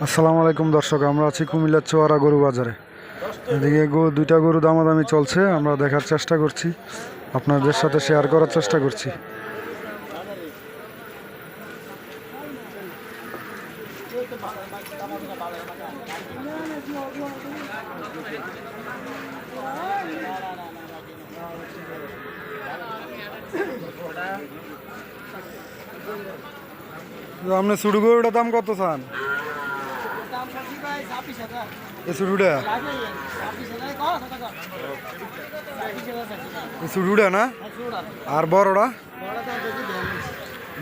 আসসালামু আলাইকুম দর্শক, আমরা আছি কুমিল্লার চোয়ারা গরু বাজারে। এদিকে গো- দুইটা গরু দামাদামি চলছে, আমরা দেখার চেষ্টা করছি, আপনাদের সাথে শেয়ার করার চেষ্টা করছি। আপনি শুরু গরুটার দাম কত চান? শুরুটা? না? আর বড়টা?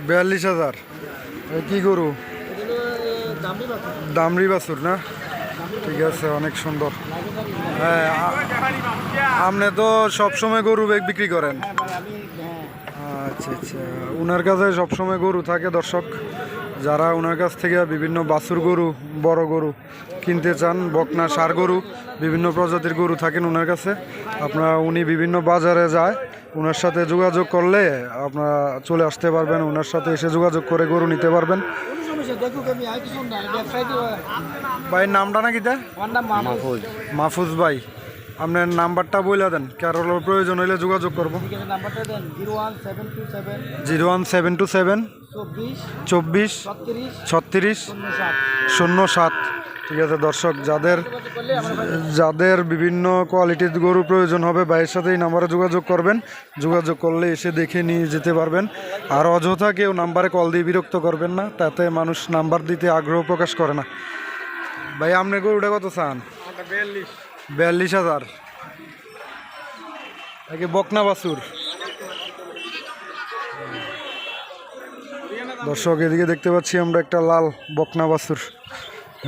বিয়াল্লিশ। হাজার। কি গরু? দামরি বাছুর। না? ঠিক আছে অনেক সুন্দর। হ্যাঁ আপনি তো সবসময় গরু বেগ বিক্রি করেন। আচ্ছা আচ্ছা। ওনার কাছে সবসময় গরু থাকে দর্শক। যারা ওনার কাছ থেকে বিভিন্ন বাছুর গরু বড় গরু কিনতে চান বকনা সার গরু বিভিন্ন প্রজাতির গরু থাকেন ওনার কাছে আপনারা উনি বিভিন্ন বাজারে যায় ওনার সাথে যোগাযোগ করলে আপনারা চলে আসতে পারবেন ওনার সাথে এসে যোগাযোগ করে গরু নিতে পারবেন। ভাইয়ের নামটা নাকি তা? মাহফুজ ভাই। আপনার নাম্বারটা বলে দেন কারোর প্রয়োজন হইলে যোগাযোগ করব। Zero one seven two seven চব্বিশ ছত্রিশ ছত্রিশ শূন্য সাত। ঠিক আছে দর্শক যাদের যাদের বিভিন্ন কোয়ালিটির গরু প্রয়োজন হবে ভাইয়ের সাথে এই নাম্বারে যোগাযোগ করবেন। যোগাযোগ করলে এসে দেখে নিয়ে যেতে পারবেন। আর অযথা কেউ নাম্বারে কল দিয়ে বিরক্ত করবেন না তাতে মানুষ নাম্বার দিতে আগ্রহ প্রকাশ করে না। ভাই আপনার গরুটা কত চান? বিয়াল্লিশ। হাজার। একে বকনা বাসুর দর্শক, এদিকে দেখতে পাচ্ছি আমরা একটা লাল বকনা বাসুর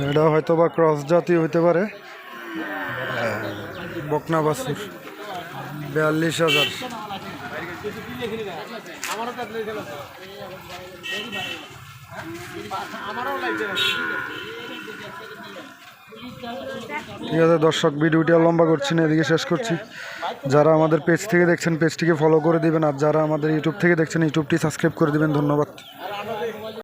এটা হয়তো বা ক্রস জাতীয় হতে পারে। বকনা বাসুর বিয়াল্লিশ হাজার। আমারও ঠিক আছে, দর্শক, ভিডিওটি লম্বা করছি না, এদিকে শেষ করছি। যারা আমাদের পেজ থেকে দেখছেন পেজটিকে ফলো করে দিবেন, আর যারা আমাদের ইউটিউব থেকে দেখছেন ইউটিউবটি সাবস্ক্রাইব করে দিবেন, ধন্যবাদ।